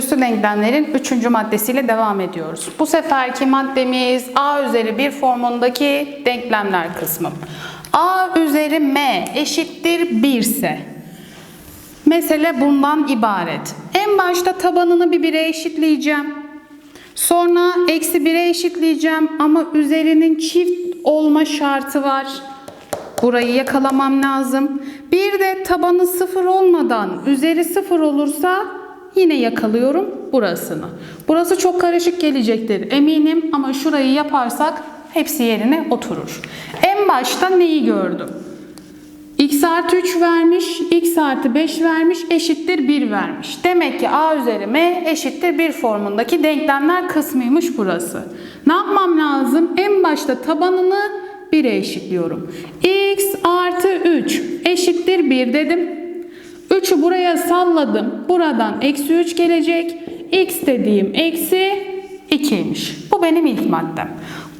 Üstü denklemlerin 3. maddesiyle devam ediyoruz. Bu seferki maddemiz A üzeri 1 formundaki denklemler kısmı. A üzeri M eşittir 1 ise mesele bundan ibaret. En başta tabanını bir 1'e eşitleyeceğim. Sonra eksi 1'e eşitleyeceğim ama üzerinin çift olma şartı var. Burayı yakalamam lazım. Bir de tabanı sıfır olmadan üzeri sıfır olursa yine yakalıyorum burasını. Burası çok karışık gelecektir eminim ama şurayı yaparsak hepsi yerine oturur. En başta neyi gördüm? x artı 3 vermiş, x artı 5 vermiş, eşittir 1 vermiş. Demek ki a üzeri m eşittir 1 formundaki denklemler kısmıymış burası. Ne yapmam lazım? En başta tabanını 1'e eşitliyorum. x artı 3 eşittir 1 dedim. 3'ü buraya salladım. Buradan eksi 3 gelecek. x dediğim eksi 2'ymiş. Bu benim ilk maddem.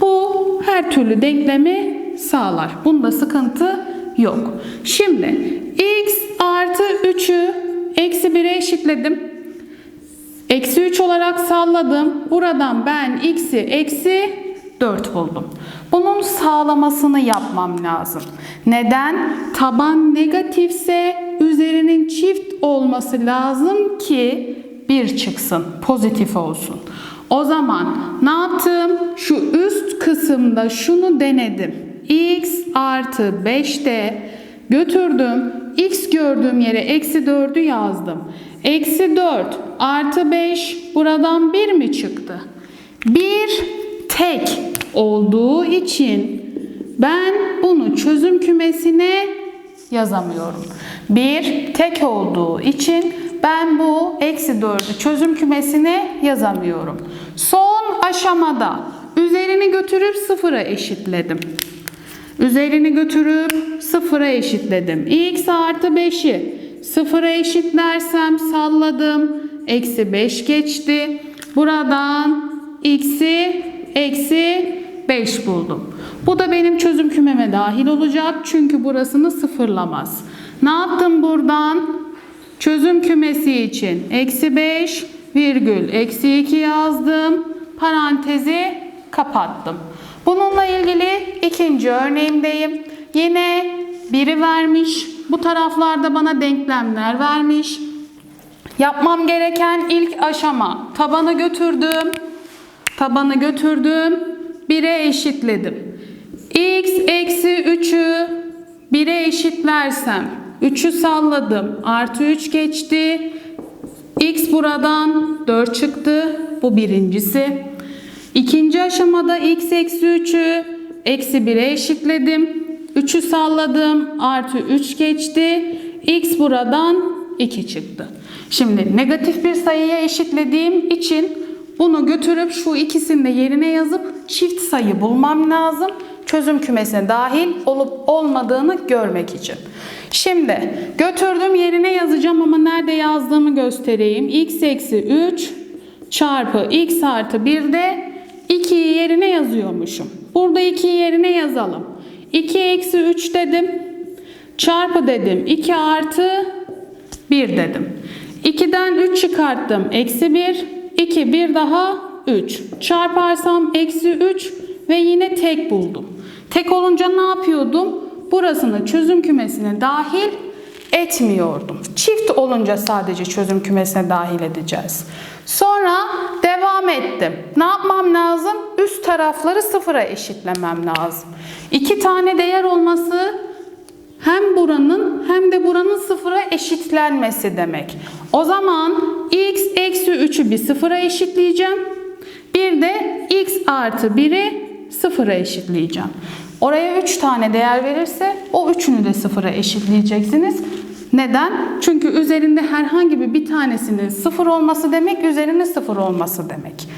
Bu her türlü denklemi sağlar. Bunda sıkıntı yok. Şimdi x artı 3'ü eksi 1'e eşitledim. Eksi 3 olarak salladım. Buradan ben x'i eksi 4 buldum. Bunun sağlamasını yapmam lazım. Neden? Taban negatifse üzerinin çift olması lazım ki 1 çıksın, pozitif olsun. O zaman ne yaptım? Şu üst kısımda şunu denedim. x artı 5'te götürdüm. x gördüğüm yere eksi 4'ü yazdım. Eksi 4 artı 5 buradan 1 mi çıktı? 1 tek olduğu için ben bunu çözüm kümesine yazamıyorum. 1 tek olduğu için ben bu eksi 4'ü çözüm kümesine yazamıyorum. Son aşamada üzerini götürüp sıfıra eşitledim. Üzerini götürüp sıfıra eşitledim. x artı 5'i sıfıra eşitlersem salladım. Eksi 5 geçti. Buradan x'i eksi 5 buldum. Bu da benim çözüm kümeme dahil olacak. Çünkü burasını sıfırlamaz. Ne yaptım buradan? Çözüm kümesi için eksi 5 virgül eksi 2 yazdım. Parantezi kapattım. Bununla ilgili ikinci örneğimdeyim. Yine biri vermiş. Bu taraflarda bana denklemler vermiş. Yapmam gereken ilk aşama tabanı götürdüm. Tabanı götürdüm. 1'e eşitledim. x eksi 3'ü 1'e eşitlersem 3'ü salladım. Artı 3 geçti. x buradan 4 çıktı. Bu birincisi. İkinci aşamada x eksi 3'ü eksi 1'e eşitledim. 3'ü salladım. Artı 3 geçti. x buradan 2 çıktı. Şimdi negatif bir sayıya eşitlediğim için bunu götürüp şu ikisini de yerine yazıp çift sayı bulmam lazım. Çözüm kümesine dahil olup olmadığını görmek için. Şimdi götürdüm yerine yazacağım ama nerede yazdığımı göstereyim. x eksi 3 çarpı x artı 1 de 2'yi yerine yazıyormuşum. Burada 2'yi yerine yazalım. 2 eksi 3 dedim. Çarpı dedim. 2 artı 1 dedim. 2'den 3 çıkarttım. Eksi 1. 2 bir daha 3. Çarparsam eksi 3 ve yine tek buldum. Tek olunca ne yapıyordum? Burasını çözüm kümesine dahil etmiyordum. Çift olunca sadece çözüm kümesine dahil edeceğiz. Sonra devam ettim. Ne yapmam lazım? Üst tarafları sıfıra eşitlemem lazım. İki tane değer olması hem buranın hem de buranın sıfıra eşitlenmesi demek. O zaman x eksi 3'ü bir sıfıra eşitleyeceğim. Bir de x artı 1'i sıfıra eşitleyeceğim. Oraya 3 tane değer verirse o üçünü de sıfıra eşitleyeceksiniz. Neden? Çünkü üzerinde herhangi bir bir tanesinin sıfır olması demek, üzerinde sıfır olması demek.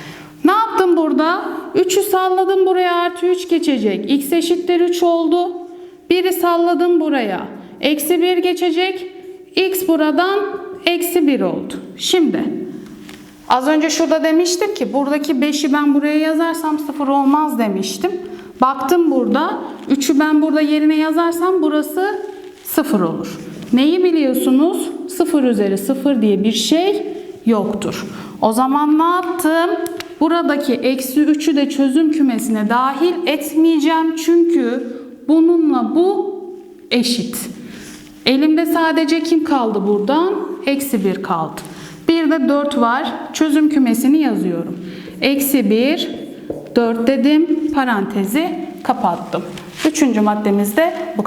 Ne yaptım burada? 3'ü salladım buraya artı 3 geçecek. x eşittir 3 oldu. 1'i salladım buraya. Eksi 1 geçecek. X buradan eksi 1 oldu. Şimdi az önce şurada demiştim ki buradaki 5'i ben buraya yazarsam 0 olmaz demiştim. Baktım burada 3'ü ben burada yerine yazarsam burası 0 olur. Neyi biliyorsunuz? 0 üzeri 0 diye bir şey yoktur. O zaman ne yaptım? Buradaki eksi 3'ü de çözüm kümesine dahil etmeyeceğim. Çünkü bununla bu eşit. Elimde sadece kim kaldı buradan? Eksi 1 kaldı. Bir de 4 var. Çözüm kümesini yazıyorum. Eksi 1, 4 dedim. Parantezi kapattım. Üçüncü maddemizde bu